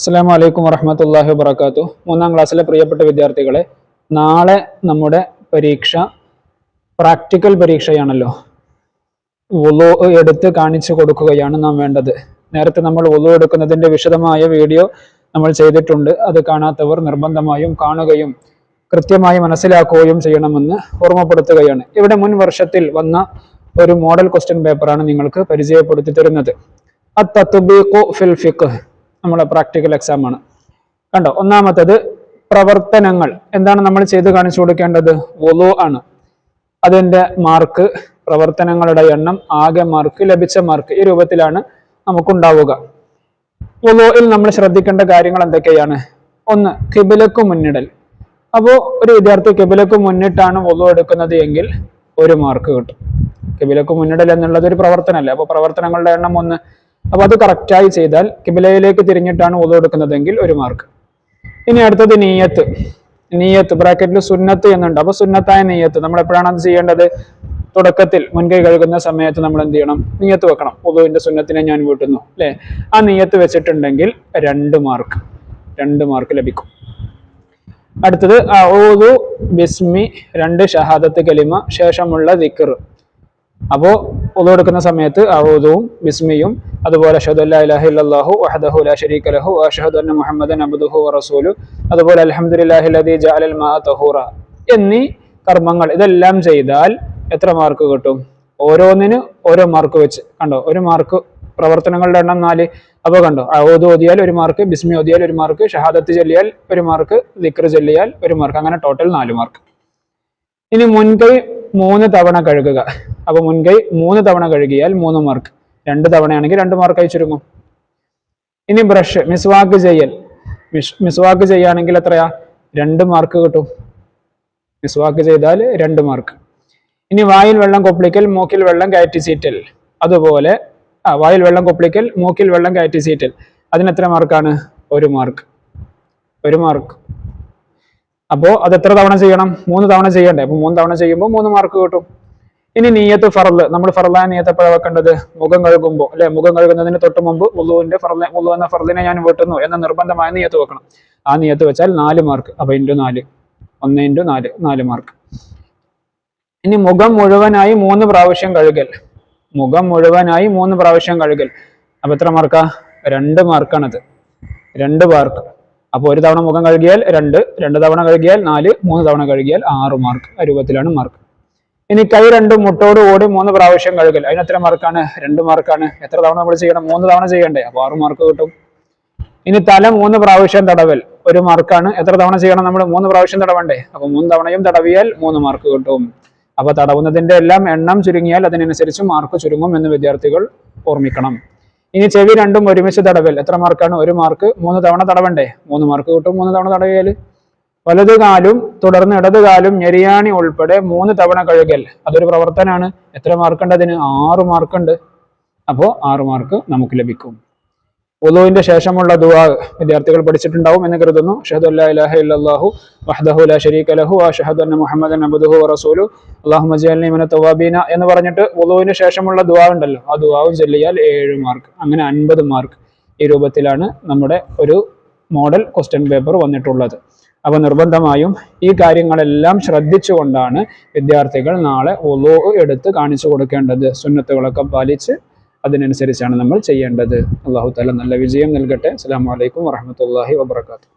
അസ്സാം വലൈക്കും വറഹമത്തല്ലാഹി വബർക്കാത്തു മൂന്നാം ക്ലാസ്സിലെ പ്രിയപ്പെട്ട വിദ്യാർത്ഥികളെ നാളെ നമ്മുടെ പരീക്ഷ പ്രാക്ടിക്കൽ പരീക്ഷയാണല്ലോ. ഒലു എടുത്ത് കാണിച്ചു കൊടുക്കുകയാണ് നാം വേണ്ടത്. നേരത്തെ നമ്മൾ ഒലു എടുക്കുന്നതിന്റെ വിശദമായ വീഡിയോ നമ്മൾ ചെയ്തിട്ടുണ്ട്. അത് കാണാത്തവർ നിർബന്ധമായും കാണുകയും കൃത്യമായി മനസ്സിലാക്കുകയും ചെയ്യണമെന്ന് ഓർമ്മപ്പെടുത്തുകയാണ്. ഇവിടെ മുൻ വർഷത്തിൽ വന്ന ഒരു മോഡൽ ക്വസ്റ്റ്യൻ പേപ്പറാണ് നിങ്ങൾക്ക് പരിചയപ്പെടുത്തി തരുന്നത്. അത്തത്തുബീഖു ഫിൽ ഫിഖ്. നമ്മളെ പ്രാക്ടിക്കൽ എക്സാം ആണ്. കണ്ടോ ഒന്നാമത്തത് പ്രവർത്തനങ്ങൾ. എന്താണ് നമ്മൾ ചെയ്ത് കാണിച്ചു കൊടുക്കേണ്ടത്? ഒലു ആണ്. അതിന്റെ മാർക്ക് പ്രവർത്തനങ്ങളുടെ എണ്ണം ആകെ മാർക്ക് ലഭിച്ച മാർക്ക് ഈ രൂപത്തിലാണ് നമുക്കുണ്ടാവുക. ഒലോയിൽ നമ്മൾ ശ്രദ്ധിക്കേണ്ട കാര്യങ്ങൾ എന്തൊക്കെയാണ്? ഒന്ന് കിബിലക്ക് മുന്നിടൽ. അപ്പോൾ ഒരു വിദ്യാർത്ഥി കിബിലക്ക് മുന്നിട്ടാണ് ഒലു എടുക്കുന്നത് എങ്കിൽ ഒരു മാർക്ക് കിട്ടും. കിബിലക്ക് മുന്നിടൽ എന്നുള്ളത് ഒരു പ്രവർത്തനമല്ലേ? അപ്പോൾ പ്രവർത്തനങ്ങളുടെ എണ്ണം ഒന്ന് അപ്പൊ അത് കറക്റ്റായി ചെയ്താൽ കിബിലയിലേക്ക് തിരിഞ്ഞിട്ടാണ് ഒലു എടുക്കുന്നതെങ്കിൽ ഒരു മാർക്ക് ഇനി അടുത്തത് നീയത്ത്. നീയത്ത് ബ്രാക്കറ്റിൽ സുന്നത്ത് എന്നുണ്ട്. അപ്പോൾ സുന്നത്തായ നീയത്ത് നമ്മൾ എപ്പോഴാണ് അത് ചെയ്യേണ്ടത്? തുടക്കത്തിൽ മുൻകൈ കഴുകുന്ന സമയത്ത് നമ്മൾ എന്ത് ചെയ്യണം? നീയത്ത് വെക്കണം. ഒതുവിന്റെ സുന്നത്തിനെ ഞാൻ വീട്ടുന്നു അല്ലെ? ആ നീയത്ത് വെച്ചിട്ടുണ്ടെങ്കിൽ രണ്ട് മാർക്ക് രണ്ട് മാർക്ക് ലഭിക്കും. അടുത്തത് ഔദു ബിസ്മി രണ്ട് ഷഹാദത്ത് കലിമ ശേഷമുള്ള ദിക്കർ അപ്പോൾ ഒതു എടുക്കുന്ന സമയത്ത് ഔദുവും ബിസ്മിയും അതുപോലെ ഇല്ലല്ലാഹു ലാ ലഹു അന്ന മുഹമ്മദൻ അതുപോലെ അൽഹംദുലില്ലാഹി ജഅലൽ തഹൂറ എന്നീ കർമ്മങ്ങൾ ഇതെല്ലാം ചെയ്താൽ എത്ര മാർക്ക് കിട്ടും? ഓരോന്നിന് ഓരോ മാർക്ക് വെച്ച് കണ്ടോ? ഒരു മാർക്ക് പ്രവർത്തനങ്ങളുടെ എണ്ണം നാല്. അപ്പൊ കണ്ടോ? അവധു ഓതിയാൽ ഒരു മാർക്ക് ബിസ്മി ഓതിയാൽ ഒരു മാർക്ക് ഷഹാദത്ത് ചൊല്ലിയാൽ ഒരു മാർക്ക് ദിക്ർ ചൊല്ലിയാൽ ഒരു മാർക്ക്. അങ്ങനെ ടോട്ടൽ നാല് മാർക്ക്. ഇനി മുൻകൈ മൂന്ന് തവണ കഴുകുക. അപ്പൊ മുൻകൈ മൂന്ന് തവണ കഴുകിയാൽ മൂന്ന് മാർക്ക്. രണ്ട് തവണയാണെങ്കിൽ രണ്ട് മാർക്കായി ചുരുങ്ങും. ഇനി ബ്രഷ് മിസ്വാക്ക് ചെയ്യൽ. മിസ്വാക്ക് ചെയ്യുകയാണെങ്കിൽ എത്രയാ? രണ്ട് മാർക്ക് കിട്ടും. മിസ്വാക്ക് ചെയ്താൽ രണ്ട് മാർക്ക് ഇനി വായിൽ വെള്ളം കൊപ്പിളിക്കൽ മൂക്കിൽ വെള്ളം കയറ്റി സീറ്റൽ. അതുപോലെ ആ വായിൽ വെള്ളം കൊപ്പിളിക്കൽ മൂക്കിൽ വെള്ളം കയറ്റി സീറ്റൽ. അതിന് എത്ര മാർക്കാണ് ഒരു മാർക്ക് ഒരു മാർക്ക് അപ്പോൾ അത് എത്ര തവണ ചെയ്യണം? മൂന്ന് തവണ ചെയ്യണ്ടേ? അപ്പോൾ മൂന്ന് തവണ ചെയ്യുമ്പോൾ മൂന്ന് മാർക്ക് കിട്ടും. ഇനി നീയത്ത് ഫറൽ നമ്മൾ ഫറലായ നീയത്ത് എപ്പോഴാണ് വെക്കേണ്ടത്? മുഖം കഴുകുമ്പോൾ അല്ലെ? മുഖം കഴുകുന്നതിന് തൊട്ട് മുമ്പ് ഉള്ളുവിന്റെ ഫറല ഉള്ളു എന്ന ഫറലിനെ ഞാൻ വെട്ടുന്നു എന്ന നിർബന്ധമായ നീയത്ത് വെക്കണം. ആ നീയത്ത് വെച്ചാൽ നാല് മാർക്ക് അപ്പൊ ഇന്റു നാല്. ഒന്ന് ഇന്റു നാല്. നാല് മാർക്ക് ഇനി മുഖം മുഴുവനായി മൂന്ന് പ്രാവശ്യം കഴുകൽ. മുഖം മുഴുവനായി മൂന്ന് പ്രാവശ്യം കഴുകൽ. അപ്പൊ എത്ര മാർക്കാ രണ്ട് മാർക്കാണത് രണ്ട് മാർക്ക് അപ്പോൾ ഒരു തവണ മുഖം കഴുകിയാൽ രണ്ട് രണ്ട് തവണ കഴുകിയാൽ നാല് മൂന്ന് തവണ കഴുകിയാൽ ആറ് മാർക്ക് ആ രൂപത്തിലാണ് മാർക്ക് ഇനി കൈ രണ്ടും മുട്ടോട് കൂടി മൂന്ന് പ്രാവശ്യം കഴുകൽ. അതിന് എത്ര മാർക്കാണ് രണ്ട് മാർക്കാണ് എത്ര തവണ നമ്മൾ ചെയ്യണം? മൂന്ന് തവണ ചെയ്യണ്ടേ? അപ്പൊ ആറ് മാർക്ക് കിട്ടും. ഇനി തല മൂന്ന് പ്രാവശ്യം തടവൽ. ഒരു മാർക്കാണ് എത്ര തവണ ചെയ്യണം നമ്മൾ? മൂന്ന് പ്രാവശ്യം തടവണ്ടേ? അപ്പൊ മൂന്ന് തവണയും തടവിയാൽ മൂന്ന് മാർക്ക് കിട്ടും. അപ്പൊ തടവുന്നതിന്റെ എല്ലാം എണ്ണം ചുരുങ്ങിയാൽ അതിനനുസരിച്ച് മാർക്ക് ചുരുങ്ങും എന്ന് വിദ്യാർത്ഥികൾ ഓർമ്മിക്കണം. ഇനി ചെവി രണ്ടും ഒരുമിച്ച് തടവൽ. എത്ര മാർക്കാണ് ഒരു മാർക്ക് മൂന്ന് തവണ തടവണ്ടേ? മൂന്ന് മാർക്ക് കിട്ടും. മൂന്ന് തവണ തടവിയാൽ വലതു കാലും തുടർന്ന് ഇടതുകാലും ഞെരിയാണി ഉൾപ്പെടെ മൂന്ന് തവണ കഴുകൽ. അതൊരു പ്രവർത്തനമാണ് എത്ര മാർക്കുണ്ട് അതിന് ആറ് മാർക്കുണ്ട്. അപ്പോൾ ആറ് മാർക്ക് നമുക്ക് ലഭിക്കും. ഉദുവിന്റെ ശേഷമുള്ള ദുആ വിദ്യാർത്ഥികൾ പഠിച്ചിട്ടുണ്ടാവും എന്ന് കരുതുന്നു. അഷ്ഹദു അല്ലാ ഇലാഹ ഇല്ലല്ലാഹു വഹ്ദഹു ലാ ശരീക ലഹു അഷ്ഹദു അന്ന മുഹമ്മദൻ അബ്ദുഹു വറസൂലു അല്ലാഹുമ്മ ജഅൽനി മിന തവാബീന എന്ന് പറഞ്ഞിട്ട് ഉളുവിന് ശേഷമുള്ള ദുആ ഉണ്ടല്ലോ. ആ ദുആവും ചൊല്ലിയാൽ ഏഴ് മാർക്ക്. അങ്ങനെ അൻപത് മാർക്ക് ഈ രൂപത്തിലാണ് നമ്മുടെ ഒരു മോഡൽ ക്വസ്റ്റ്യൻ പേപ്പർ വന്നിട്ടുള്ളത്. അപ്പൊ നിർബന്ധമായും ഈ കാര്യങ്ങളെല്ലാം ശ്രദ്ധിച്ചുകൊണ്ടാണ് വിദ്യാർത്ഥികൾ നാളെ ഒലോ എടുത്ത് കാണിച്ചു കൊടുക്കേണ്ടത്. സുന്നത്തുകളൊക്കെ പാലിച്ച് അതിനനുസരിച്ചാണ് നമ്മൾ ചെയ്യേണ്ടത്. അള്ളാഹു താല നല്ല വിജയം നൽകട്ടെ. അസ്സാം വലൈക്കും വാഹമത്തല്ലാഹി വാബർക്കാത്തു